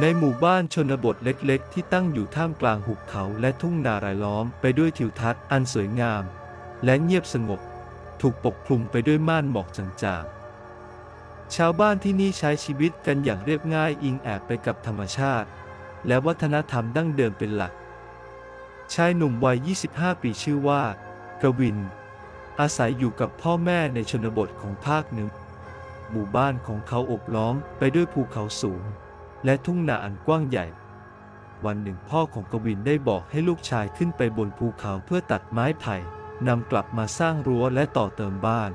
ในหมู่บ้านชนบทเล็กๆ ที่ตั้งอยู่ท่ามกลางหุบเขาและทุ่งนารายล้อมไปด้วยทิวทัศน์อันสวยงาม และเงียบสงบ ถูกปกคลุมไปด้วยม่านหมอกจางๆ ชาวบ้านที่นี่ใช้ชีวิตกันอย่างเรียบง่ายอิงแอบไปกับธรรมชาติ และวัฒนธรรมดั้งเดิมเป็นหลัก ชายหนุ่มวัย 25 ปีชื่อว่า กวิน อาศัยอยู่กับพ่อแม่ในชนบทของภาคเหนือหมู่บ้านของเขาอบล้อมไปด้วยภูเขาสูง และทุ่งนาอันกว้างใหญ่ วันหนึ่งพ่อของกวินได้บอกให้ลูกชายขึ้นไปบนภูเขาเพื่อตัดไม้ไผ่นำกลับมาสร้างรั้วและต่อเติมบ้าน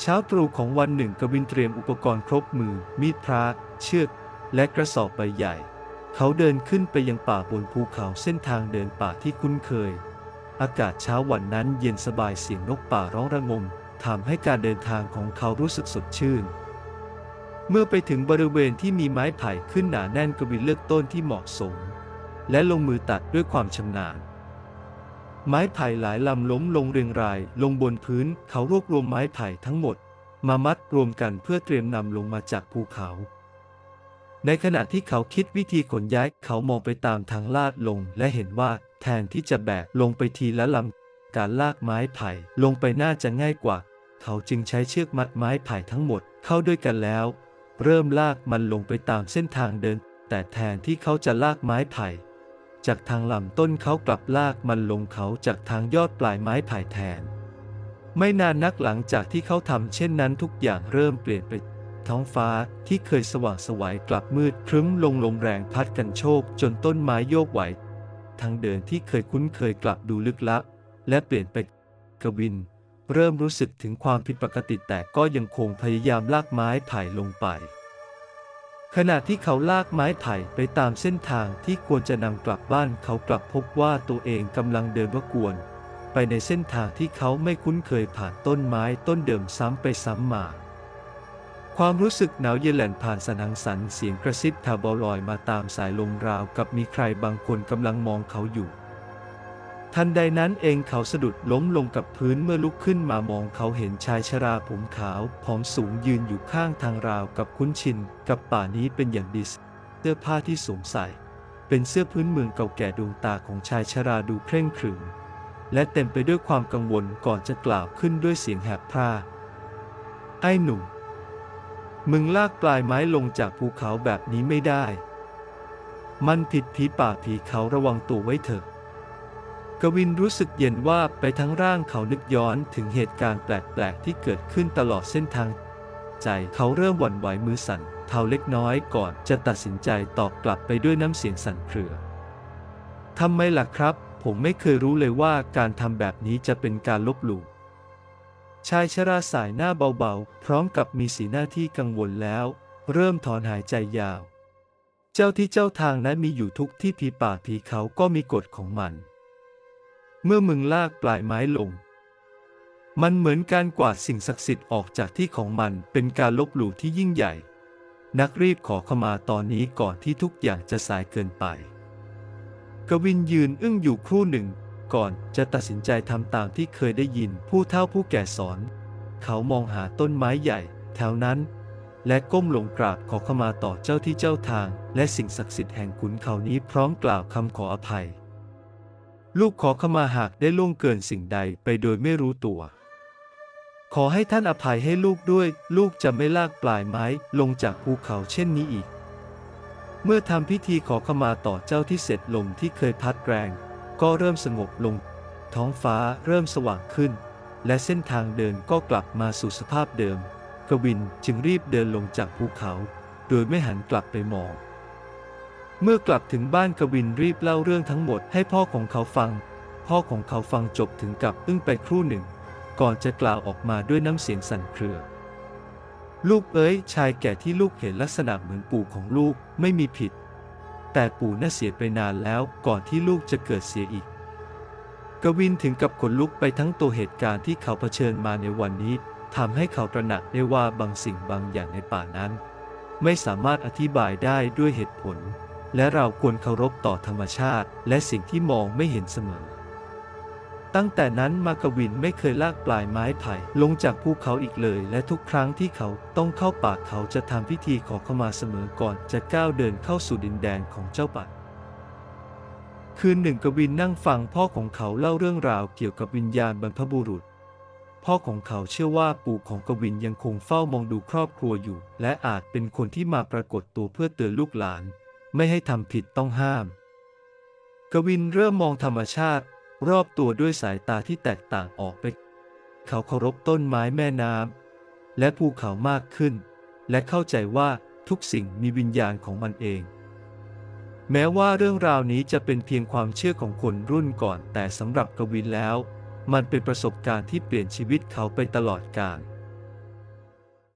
เช้าตรู่ของวันหนึ่งกวินเตรียมอุปกรณ์ครบมือ มีดพระเชือก และกระสอบใบใหญ่ เขาเดินขึ้นไปยังป่าบนภูเขาเส้นทางเดินป่าที่คุ้นเคย อากาศเช้าวันนั้นเย็นสบายเสียงนกป่าร้องระงมทำให้การเดินทางของเขารู้สึกสดชื่น เมื่อไปถึงบริเวณที่มีไม้ไผ่ขึ้นหนาแน่นกวินเลือกต้นที่เหมาะสม และลงมือตัดด้วยความชำนาญ ไม้ไผ่หลายลำล้มลงเรียงราย ลงบนพื้นเขารวบรวมไม้ไผ่ทั้งหมด มามัดรวมกันเพื่อเตรียมนำลงมาจากภูเขา ในขณะที่เขาคิดวิธีขนย้ายเขามองไปตามทางลาดลง และเห็นว่าแทนที่จะแบกลงไปทีละลำการลากไม้ไผ่ลงไปน่าจะง่ายกว่า เขาจึงใช้เชือกมัดไม้ไผ่ทั้งหมดเข้าด้วยกันแล้ว เริ่มลากมันลงไปตามเส้นทางเดิน แต่แทนที่เขาจะลากไม้ไผ่ จากทางลำต้นเขากลับลากมันลงเขาจากทางยอดปลายไม้ไผ่แทน ไม่นานนักหลังจากที่เขาทำเช่นนั้นทุกอย่างเริ่มเปลี่ยนไป ท้องฟ้าที่เคยสว่างสวัยกลับมืดครึ้มลงลมแรงพัดกันโชกจนต้นไม้โยกไหว ทางเดินที่เคยคุ้นเคยกลับดูลึกลับและเปลี่ยนไปกวิน เริ่มรู้สึกถึงความผิดปกติแต่ก็ยังคงพยายามลากไม้ไผ่ลงไป ขณะที่เขาลากไม้ไผ่ไปตามเส้นทางที่ควรจะนำกลับบ้านเขากลับพบว่าตัวเองกำลังเดินวกวน ไปในเส้นทางที่เขาไม่คุ้นเคยผ่านต้นไม้ต้นเดิมซ้ำไปซ้ำมาความรู้สึกหนาวเย็นแหลนผ่านสนังสันเสียงกระซิบทาบอลอยมาตามสายลมราวกับมีใครบางคนกำลังมองเขาอยู่ ทันใดนั้นเองเขาสะดุดล้มลงกับพื้นเมื่อลุกขึ้นมามองเขาเห็นชายชราผมขาวผอมสูงยืนอยู่ข้างทางราวกับคุ้นชิน กับป่านี้เป็นอย่างดีเสื้อผ้าที่สวมใส่ เป็นเสื้อพื้นเมืองเก่าแก่ดวงตาของชายชราดูเคร่งขรึมและเต็มไปด้วยความกังวลก่อนจะกล่าวขึ้นด้วยเสียงแหบพร่าไอ้หนุ่ม มึงลากปลายไม้ลงจากภูเขาแบบนี้ไม่ได้ มันผิดผีป่าผีเขาระวังตัวไว้เถอะ กวินรู้สึกเย็นว่าไปทั้งร่างเขานึกย้อนถึงเหตุการณ์แปลกๆที่เกิดขึ้นตลอดเส้นทาง ใจเขาเริ่มหวั่นไหวมือสั่นเทาเล็กน้อยก่อนจะตัดสินใจตอบกลับไปด้วยน้ำเสียงสั่นเครือทำไมล่ะครับ ผมไม่เคยรู้เลยว่าการทำแบบนี้จะเป็นการลบหลู่ชายชราสายหน้าเบาๆ พร้อมกับมีสีหน้าที่กังวลแล้ว เริ่มถอนหายใจยาว เจ้าที่เจ้าทางนั้นมีอยู่ทุกที่ผีป่าผีเขาก็มีกฎของมัน เมื่อมึงลากปลายไม้ลง มันเหมือนการกวาดสิ่งศักดิ์สิทธิ์ออกจากที่ของมันเป็นการลบหลู่ที่ยิ่งใหญ่ นักรีบขอขมาตอนนี้ก่อนที่ทุกอย่างจะสายเกินไป กวินยืนอึ้งอยู่ครู่หนึ่ง ก่อนจะตัดสินใจทำตามที่เคยได้ยินผู้เฒ่าผู้แก่สอน เขามองหาต้นไม้ใหญ่ แถวนั้น และก้มลงกราบขอขมาต่อเจ้าที่เจ้าทาง และสิ่งศักดิ์สิทธิ์แห่งขุนเขานี้พร้อมกล่าวคำขออภัย ลูกขอขมาหากได้ล่วงเกินสิ่งใดไปโดยไม่รู้ตัว ขอให้ท่านอภัยให้ลูกด้วย ลูกจะไม่ลากปลายไม้ลงจากภูเขาเช่นนี้อีก เมื่อทำพิธีขอขมาต่อเจ้าที่เสร็จลมที่เคยพัดแรง ก็เริ่มสงบลง ท้องฟ้าเริ่มสว่างขึ้น และเส้นทางเดินก็กลับมาสู่สภาพเดิม กวินจึงรีบเดินลงจากภูเขา โดยไม่หันกลับไปมอง เมื่อกลับถึงบ้านกวินรีบเล่าเรื่องทั้งหมดให้พ่อของเขาฟัง พ่อของเขาฟังจบถึงกับอึ้งไปครู่หนึ่ง ก่อนจะกล่าวออกมาด้วยน้ำเสียงสั่นเครือ ลูกเอ๋ยชายแก่ที่ลูกเห็นลักษณะเหมือนปู่ของลูกไม่มีผิด แต่ปู่น่าเสียไปนานแล้วก่อนที่ลูกจะเกิดเสียอีก กวินถึงกับขนลุกไปทั้งตัวเหตุการณ์ที่เขาเผชิญมาในวันนี้ทำให้เขาตระหนักได้ว่าบางสิ่งบางอย่างในป่านั้น ไม่สามารถอธิบายได้ด้วยเหตุผล และเราควรเคารพต่อธรรมชาติ และสิ่งที่มองไม่เห็นเสมอ ตั้งแต่นั้นมากวินไม่เคยลากปลายไม้ไผ่ลงจากภูเขาอีกเลย และทุกครั้งที่เขาต้องเข้าป่าเขาจะทำพิธีขอขมาเสมอก่อนจะก้าวเดินเข้าสู่ดินแดนของเจ้าป่าคืนหนึ่งกวินนั่งฟังพ่อของเขาเล่าเรื่องราวเกี่ยวกับวิญญาณบรรพบุรุษ พ่อของเขาเชื่อว่าปู่ของกวินยังคงเฝ้ามองดูครอบครัวอยู่ และอาจเป็นคนที่มาปรากฏตัวเพื่อเตือนลูกหลาน ไม่ให้ทำผิดต้องห้าม กวินเริ่มมองธรรมชาติ รอบตัวด้วยสายตาที่แตกต่างออกไป เขาเคารพต้นไม้แม่น้ำและภูเขามากขึ้น และเข้าใจว่าทุกสิ่งมีวิญญาณของมันเอง แม้ว่าเรื่องราวนี้จะเป็นเพียงความเชื่อของคนรุ่นก่อน แต่สำหรับกวินแล้ว มันเป็นประสบการณ์ที่เปลี่ยนชีวิตเขาไปตลอดกาล